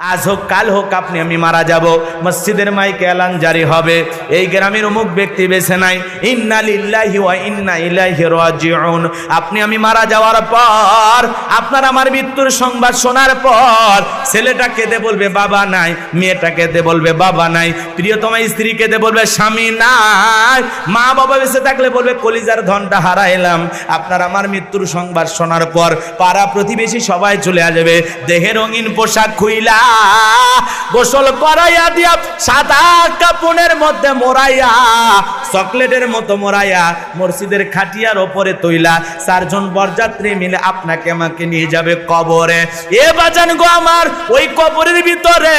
আজ হোক, কাল হোক আপনি, আমি মারা যাব। মসজিদের মাইকে এলান জারি হবে। এই গ্রামের অমুক ব্যক্তি বেছে নাই। ইন্না লিল্লাহি ওয়া ইন্না ইলাইহি রাজিউন। আপনি, আমি মারা যাওয়ার পর, আপনার আমার মৃত্যুর সংবাদ শোনার পর, ছেলেটা কেঁদে বলবে, বাবা নাই। মেয়েটা কেঁদে বলবে, বাবা নাই। প্রিয়তমা স্ত্রী কেঁদে বলবে, স্বামী নাই। মা বাবা বেঁচে থাকলে বলবে, কলিজার ধনটা হারাইলাম। আপনার আমার মৃত্যুর সংবাদ শোনার পর পাড়া প্রতিবেশী সবাই চলে আসবে। দেহে রঙিন পোশাক খুইলা গোসল করাইয়া দিয়া সাদা কাপড়ের মধ্যে মোড়াইয়া চকলেটের মতো মোড়াইয়া মসজিদের খাটিয়ার ওপরে তৈলা, চারজন বরযাত্রী মিলে আপনাকে আমাকে নিয়ে যাবে কবরে। এ বাজান গো আমার, ওই কবরের ভিতরে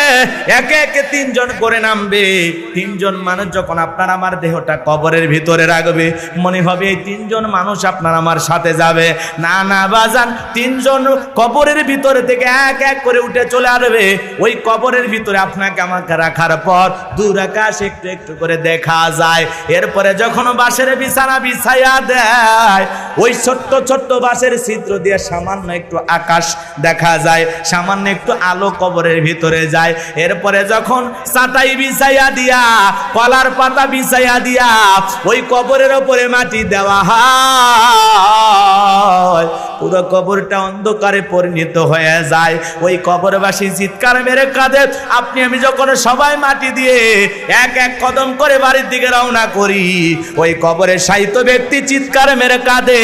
একে একে তিনজন করে নামবে। তিনজন মানুষ যখন আপনার আমার দেহটা কবরের ভিতরে রাখবে, মনে হবে এই তিনজন মানুষ আপনার আমার সাথে যাবে। না না বাজান, তিনজন কবরের ভিতরে থেকে এক এক করে উঠে চলে আসবে। ওই কবরের ভিতরে আপনাকে আমাকে রাখার পর দূর আকাশ একটু একটু করে দেখা যায়। এরপরে যখন বাঁশের বিছানা বিছাইয়া দেয়, ওই ছোট্ট ছোট্ট বাঁশের ছিদ্র দিয়ে সামান্য একটু আকাশ দেখা যায়, সামান্য একটু আলো কবরের ভিতরে যায়। এরপরে যখন চাটাই বিছাইয়া দিয়া, কলার পাতা বিছাইয়া দিয়া ওই কবরের ওপরে মাটি দেওয়া হয়, পুরো কবরটা অন্ধকারে পরিণত হয়ে যায়। ওই কবরবাসী চিৎকার মেরে কাঁদে, আপনি, আমি যখন সবাই মাটি দিয়ে এক এক কদম করে বাড়ির দিকে রওনা করি ওই কবরে সাহিত্য ব্যক্তি চিৎকার মেরে কাঁদে।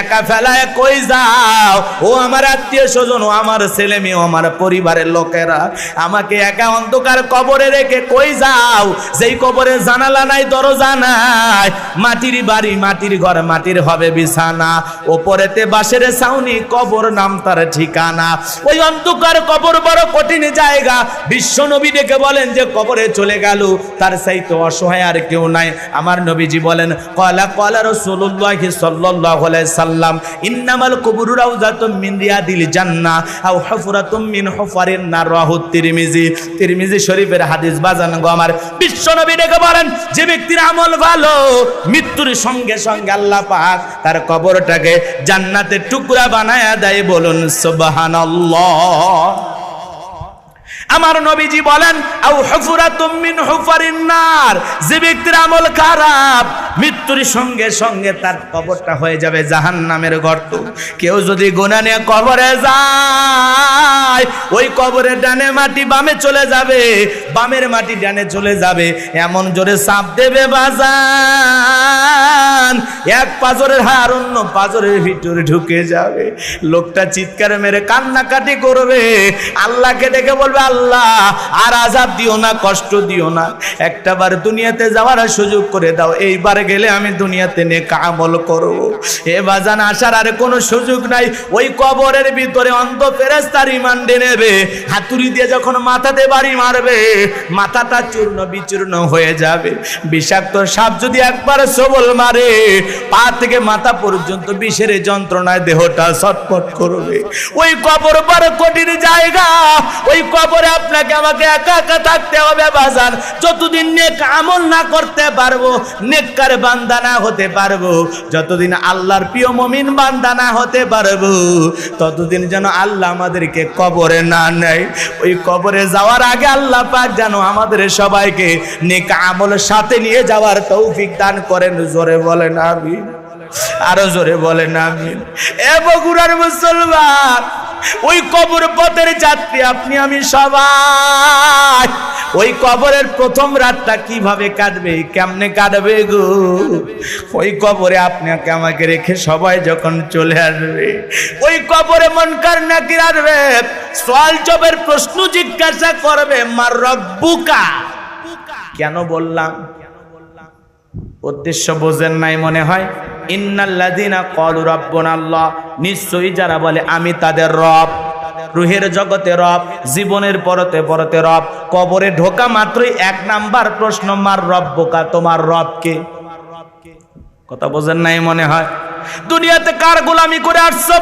একা ফেলায় কই যাও? ও আমার আত্মীয় স্বজন, ও আমার ছেলে মেয়ে আমার পরিবারের লোকেরা, আমাকে একা অন্ধকার কবরে রেখে কই যাও? যেই কবরে জানালা নাই, দরজা নাই, মাটির বাড়ি, মাটির ঘর, মাটির হবে বিছানা, ওপরেতে বাঁশের ছাউনি, কবর নাম তার ঠিকানা। ওই অন্ধকার কবর বড় কঠিন জায়গা। বিশ্ব নবী ডেকে বলেন যে, কবরে চলে গেল, তার সাইতে অসহায় আর কেউ নাই। আমার নবীজি বলেন, কলা কলা রসুল্লাহি সাল্লাল্লাহু আলাইহি সাল্লাম, ইন্নামাল কুবুরু রাউজাতুম মিন রিয়াদিল জান্নাহ, আও হুফরাতুম মিন হুফারিন নার রাহু তিরমিজি। তিরমিজি শরীফের হাদিস বাজান গো আমার। বিশ্ব নবী ডেকে বলেন, যে ব্যক্তির আমল ভালো, মৃত্যুর সঙ্গে সঙ্গে আল্লাহ পাক তার কবরটাকে জান্নাতের টুকরা বানায়া দেয় বলুন, সুবহানাল্লাহ। আমার নবীজি বলেন আউ হুফরাতুম মিন হুফারিন নার। যে ব্যক্তির আমল খারাপ মৃত্যুর সঙ্গে সঙ্গে তার কবরটা হয়ে যাবে জাহান্নামের গর্ত কেউ যদি গোনা নিয়ে কবরে যায়, ওই কবরের ডানে মাটি বামে চলে যাবে, বামের মাটি ডানে চলে যাবে। এমন জোরে চাপ দেবে বাজান। এক পাজরের হার অন্য পাজরের ভিতরে ঢুকে যাবে। লোকটা চিৎকার মেরে কান্নাকাটি করবে। আল্লাহকে দেখে বলবে, আল্লাহ, আর আজাব দিও না, কষ্ট দিও না। একটা বার দুনিয়াতে যাওয়ার সুযোগ করে দাও। এইবার গেলে আমি দুনিয়াতে নে কামল করব। এ বাজান আসার আর কোনো সুযোগ নাই। ওই কবরের ভিতরে অন্ধ ফেরেস্তার রিমান্ডে নেবে। হাতুড়ি দিয়ে যখন মাথাতে বাড়ি মারবে, মাথাটা চূর্ণ বিচূর্ণ হয়ে যাবে। বিষাক্ত সাপ যদি একবার সবল মারে, পা থেকে মাথা পর্যন্ত বিষের যন্ত্রণায় দেহটা ছটফট করবে। ওই কবর বড় কঠিন জায়গা। ওই কবরে আপনাকে, আমাকে একা একা থাকতে হবে বাজান। যতদিন নেক আমল না করতে পারব, নেককার বান্দা না হতে পারব, যতদিন আল্লাহর প্রিয় মমিন বান্দা না হতে পারব, ততদিন যেন আল্লাহ আমাদেরকে কবরে না নেয়। ওই কবরে যাওয়ার আগে আল্লাহ পাক যেন আমাদের সবাইকে নেক আমল সাথে নিয়ে যাওয়ার তৌফিক দান করেন। জোরে বলেন আমি আরও জোরে বলেন আমি এ বগুড়ার মুসলমান ওই কবর পথের যাত্রী, আপনি, আমি সবাই। ওই কবরের প্রথম রাতটা কীভাবে কাটবে, কেমনে কাটবে গো? ওই কবরে আপনাকে আমাকে রেখে সবাই যখন চলে আসবে, ওই কবরে মন মনকার নাকি আসবে সোয়াল জবের প্রশ্ন জিজ্ঞাসা করবে, মার রব্বুকা? কেন বললাম? উদ্দেশ্য বোঝেন নাই মনে হয়? ইন্নাল্লাযিনা ক্বালু রাব্বুনা আল্লাহ নিশ্চয়ই যারা বলে, আমি তাদের রব। রুহের জগতে রব, জীবনের পরতে পরতে রব, কবরে ঢোকা মাত্রই এক নাম্বার প্রশ্ন, মার রব্বকা, তোমার রবকে কথা বোঝেন নাই মনে হয়? দুনিয়াতে কার গোলামি করে আসছো?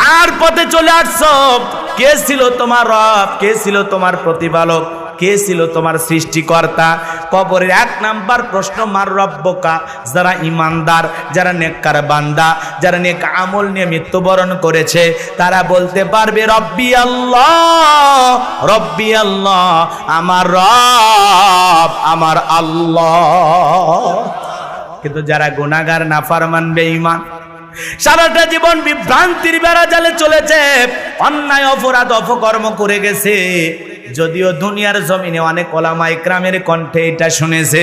কার পথে চলে আসছো? কে ছিল তোমার রব? কে ছিল তোমার প্রতিপালক? কে ছিল তোমার সৃষ্টিকর্তা? কবরের এক নাম্বার প্রশ্ন, মার রব্বকা? যারা ইমানদার, যারা নেককার বান্দা, যারা নেক আমল নিয়ে মৃত্যুবরণ করেছে, তারা বলতে পারবে, রব্বি আল্লাহ রব্বি আল্লাহ, আমার রব, আমার আল্লাহ। কিন্তু যারা গুনাগার নাফারমান, বেঈমান, সারাটা জীবন বিভ্রান্তির বেড়া জালে চলেছে, অন্যায়, অপরাধ, অপকর্ম করে গেছে। যদিও দুনিয়ার জমিনে অনেক ওলামা ইকরামের কণ্ঠে এটা শুনেছে।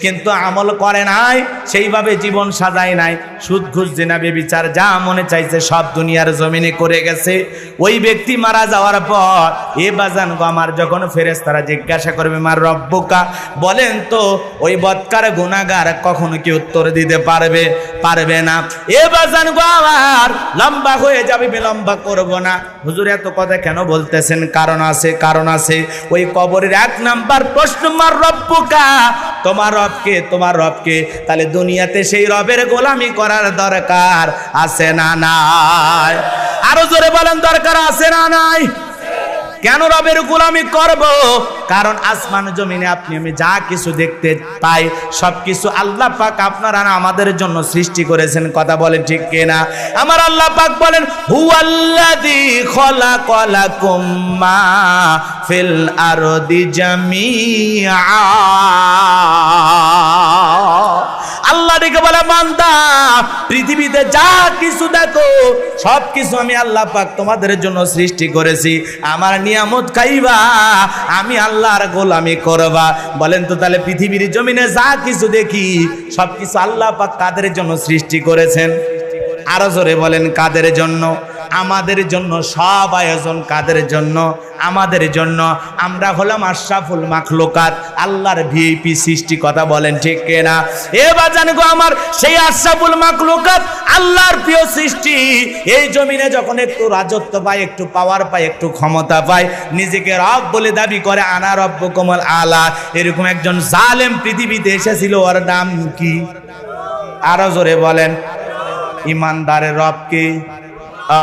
কিন্তু আমল করে নাই, সেইভাবে জীবন সাজায় নাই। সুদ, ঘুষ জেনাবে বিচার যা মনে চাইছে সব দুনিয়ার জমিনে করে গেছে। ওই ব্যক্তি মারা যাওয়ার পর, এ বাজান গো আমার যখন ফেরেস তারা জিজ্ঞাসা করবে, মার রব্বকা? বলেন তো, ওই বৎকার গুণাগার কখনো কি উত্তর দিতে পারবে? পারবে না। এ বাজান গো আমার, লম্বা হয়ে যাবে, বিলম্বা করব না। হুজুর, এত কথা কেন বলতেছেন? কারণ আছে কারণ আছে। ওই কবরের এক নাম্বার প্রশ্ন, মার রব্বকা? তোমার রবকে তোমার রবকে, তাহলে দুনিয়াতে সেই রবের গোলামি করার দরকার আছে না নাই? আরও জোরে বলেন, দরকার আছে না নাই? কেন রবের গোলামি করব? কারণ আসমান জমিনে আপনি, আমি যা কিছু দেখতে পাই সব কিছু আল্লাহ পাক আপনারা আমাদের জন্য সৃষ্টি করেছেন। কথা বলেন ঠিক কিনা? আমার আল্লাহ পাক বলেন, হুয়াল্লাযী খলাকালাকুম মা ফিল আরদি জামিআ। আল্লাহ ডেকে বলে, বান্দা, পৃথিবীতে যা কিছু দেখো সব কিছু আমি আল্লাহ পাক তোমাদের জন্য সৃষ্টি করেছি। আমার নিয়ামত খাইবা, আমি আল্লাহর গোলামি করবা। বলেন তো তাহলে পৃথিবীর জমিনে যা কিছু দেখি সব কিছু আল্লাহ পাক কাদের জন্য সৃষ্টি করেছেন? আরও জোরে বলেন, কাদের জন্য? আমাদের জন্য সব আয়োজন কাদের জন্য? আমাদের জন্য। আমরা হলাম আশরাফুল মাখলুকাত, আল্লাহর ভিআইপি সৃষ্টি, কথা বলেন ঠিক কেনা? এ বাজান গো আমার, সেই আশরাফুল মাখলুকাত, আল্লাহর প্রিয় সৃষ্টি। এই জমিনে যখন একটু রাজত্ব পায়, একটু পাওয়ার পায়, একটু ক্ষমতা পায়, নিজেকে রব বলে দাবি করে, আনা রব্ব কমল আলা। এরকম একজন জালেম পৃথিবীতে এসেছিল, ওর নাম কি? আরও জোরে বলেন। ইমানদারের রবকে